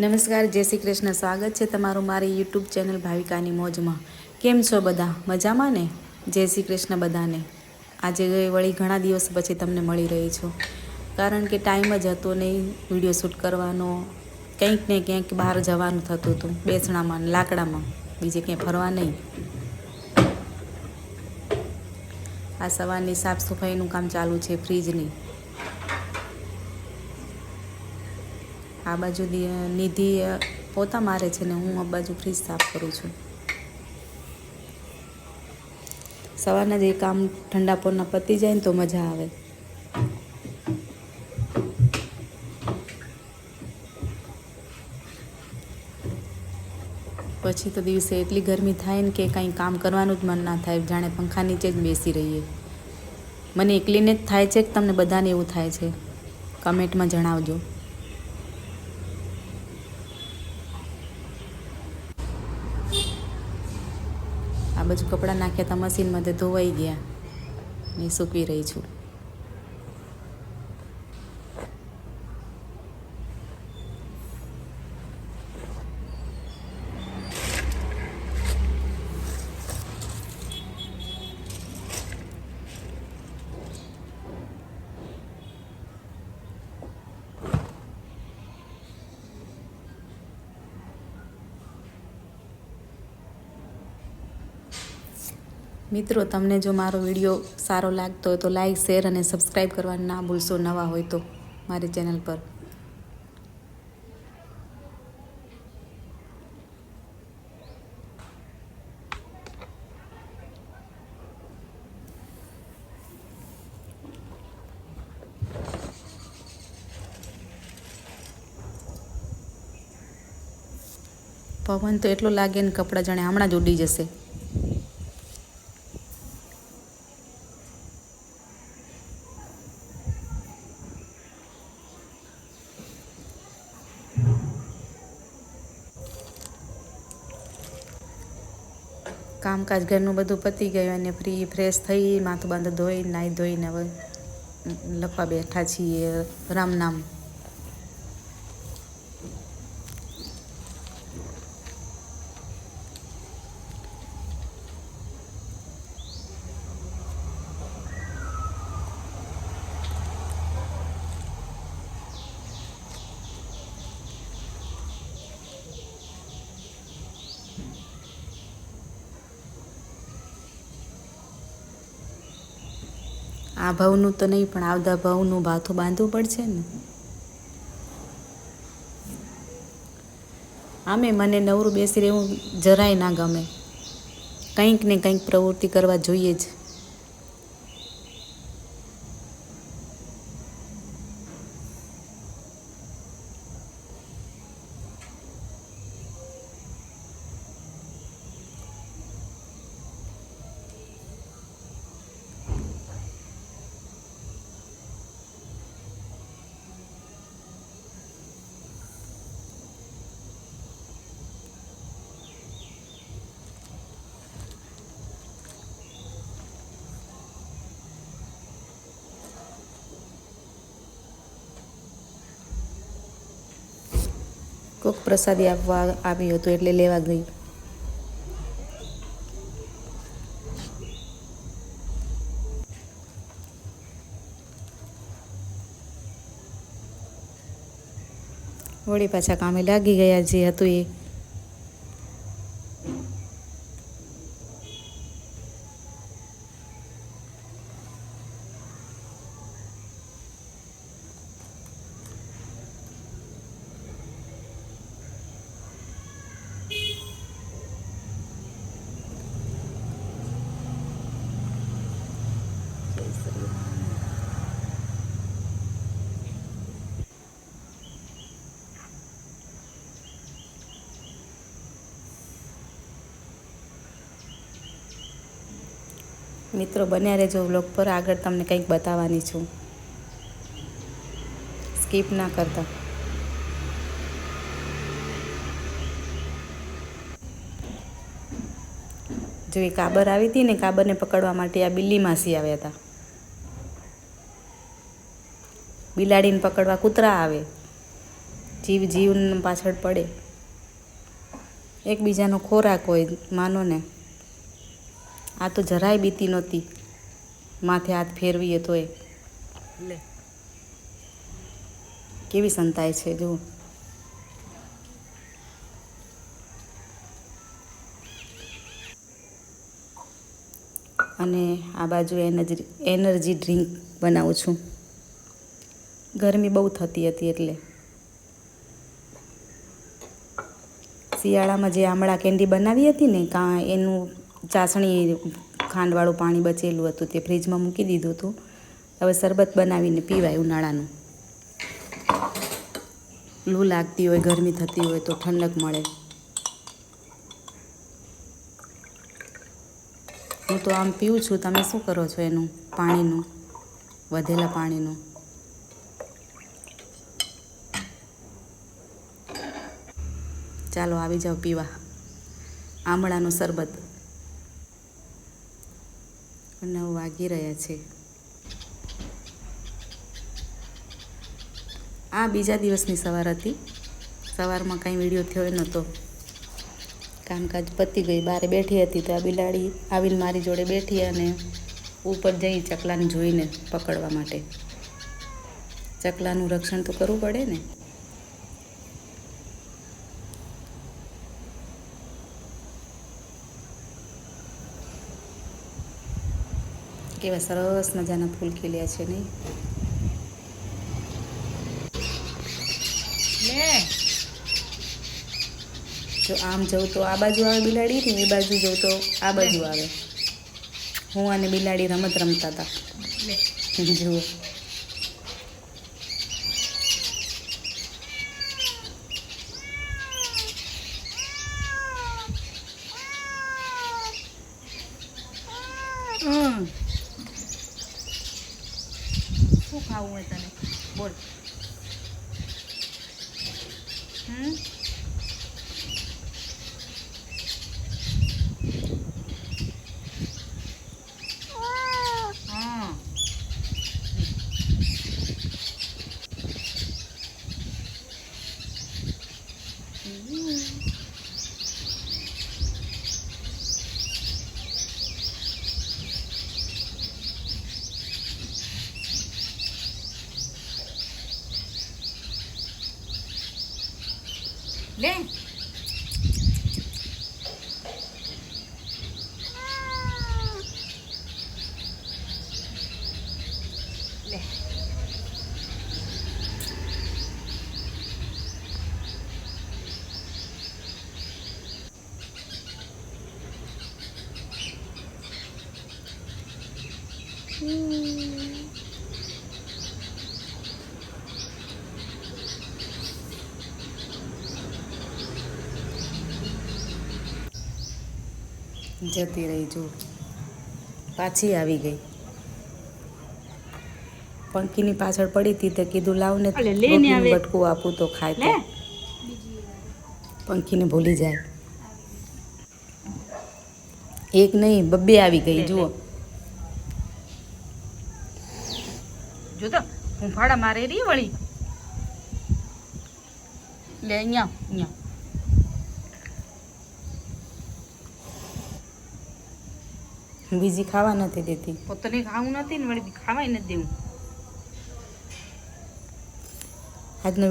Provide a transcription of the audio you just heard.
નમસ્કાર, જય શ્રી કૃષ્ણ. સ્વાગત છે તમારું મારી યુટ્યુબ ચેનલ ભાવિકાની મોજમાં. કેમ છો બધા? મજામાં ને? જય શ્રી કૃષ્ણ બધાને. આજે વળી ઘણા દિવસ પછી તમને મળી રહી છું. કારણ કે ટાઈમ જ હતો નહીં વીડિયો શૂટ કરવાનો. કંઈક ને ક્યાંક બહાર જવાનું થતું હતું, બેસણામાં ને લાકડામાં. બીજે ક્યાંય ફરવા નહીં. આ સવારની સાફ સફાઈનું કામ ચાલુ છે ફ્રીજની. આ બાજુ નિધિ પોતા મારે છે ને હું આ બાજુ ફ્રીજ સાફ કરું છું. સવારના જે કામ ઠંડા પોરના પતી જાય ને તો મજા આવે. પછી તો દિવસે એટલી ગરમી થાય ને કે કંઈ કામ કરવાનું જ મન ના થાય, જાણે પંખા નીચે જ બેસી રહીએ. મને એકલીને જ થાય છે કે તમને બધાને એવું થાય છે? કમેન્ટમાં જણાવજો. આ બાજુ કપડાં નાખ્યા હતા મશીનમાં તે ધોવાઈ ગયા. ને સૂકવી રહી છું. મિત્રો, તમને જો મારો વીડિયો સારો લાગતો હોય તો લાઇક શેર અને સબસ્ક્રાઈબ કરવાનું ના ભૂલશો. નવા હોય તો મારી ચેનલ પર. પવન તો એટલો લાગે ને કપડાં જાણે હમણાં જ ઉડી જશે. કામકાજ ઘરનું બધું પતી ગયું અને ફ્રી ફ્રેશ થઈ, માથું બાંધું, ધોઈ નાહી ધોઈને હવે લખવા બેઠા છીએ, રામ નામ. આ ભાવનું તો નહીં, પણ આવતા ભાવનું ભાથું બાંધવું પડશે ને. આમે મને નવરું બેસી રહેવું જરાય ના ગમે. કંઈક ને કંઈક પ્રવૃત્તિ કરવા જોઈએ જ. કોક પ્રસાદી આપવા આવ્યું હતું એટલે લેવા ગઈ. વળી પાછા કામે લાગી ગયા જે હતું એ. મિત્રો, બન્યા રહેજો વ્લોગ પર. આગળ તમને કંઈક બતાવવાની છું. સ્કીપ ના કરતા. જો એ કાબર આવી હતી ને, કાબરને પકડવા માટે આ બિલ્લી માસી આવ્યા હતા. બિલાડીને પકડવા કૂતરા આવે. જીવ જીવ પાછળ પડે. એકબીજાનો ખોરાક હોય માનો ને આ તો જરાય બીતી નહોતી. માથે હાથ ફેરવીએ તોય લે. કેવી સંતાય છે જુઓ. અને આ બાજુ એનર્જી એનર્જી ડ્રિંક બનાવું છું. ગરમી બહુ થતી હતી એટલે. શિયાળામાં જે આમળા કેન્ડી બનાવી હતી ને કાં એનું ચાસણી ખાંડવાળું પાણી બચેલું હતું તે ફ્રીજમાં મૂકી દીધું હતું. હવે શરબત બનાવીને પીવાય ઉનાળાનું. લૂ લાગતી હોય, ગરમી થતી હોય તો ઠંડક મળે. હું તો આમ પીવું છું. તમે શું કરો છો એનું? પાણીનું? વધેલા પાણીનું? ચાલો, આવી જાઓ, પીવા. આમળાનું શરબત. નવ વાગી રહ્યા છે. આ બીજા દિવસની સવાર હતી. સવારમાં કાંઈ વીડિયો થયો નહોતો. કામકાજ પતી ગઈ બહાર બેઠી હતી તો આ બિલાડી આવીને મારી જોડે બેઠી અને ઉપર જઈ ચકલાને જોઈને પકડવા માટે. ચકલાનું રક્ષણ તો કરવું પડે ને? કેવા સરસ મજાના ફૂલ ખીલ્યા છે નહીં? જો આમ જવું તો આ બાજુ આવે બિલાડી ને એ બાજુ જવું તો આ બાજુ આવે. હું અને બિલાડી રમત રમતા હતા જુઓ. શું ખાવું હોય તને બોલ હમ હા લે લે જતી રહી જો. પાછી આવી ગઈ. પંખીની પાછળ પડી હતી તે કીધું લાવને. બટકું આપું તો ખાય તો. પંખીને ભૂલી જાય. એક નહીં બબ્બે આવી ગઈ જુઓ. જો તો હું ફાડા મારે રહી વળી. લે અહીંયા અહીંયા. બીજી ખાવા નથી દેતી. પોતાને ખાવું નથી ને વળી ખાવાય નથી દેવું. આજનો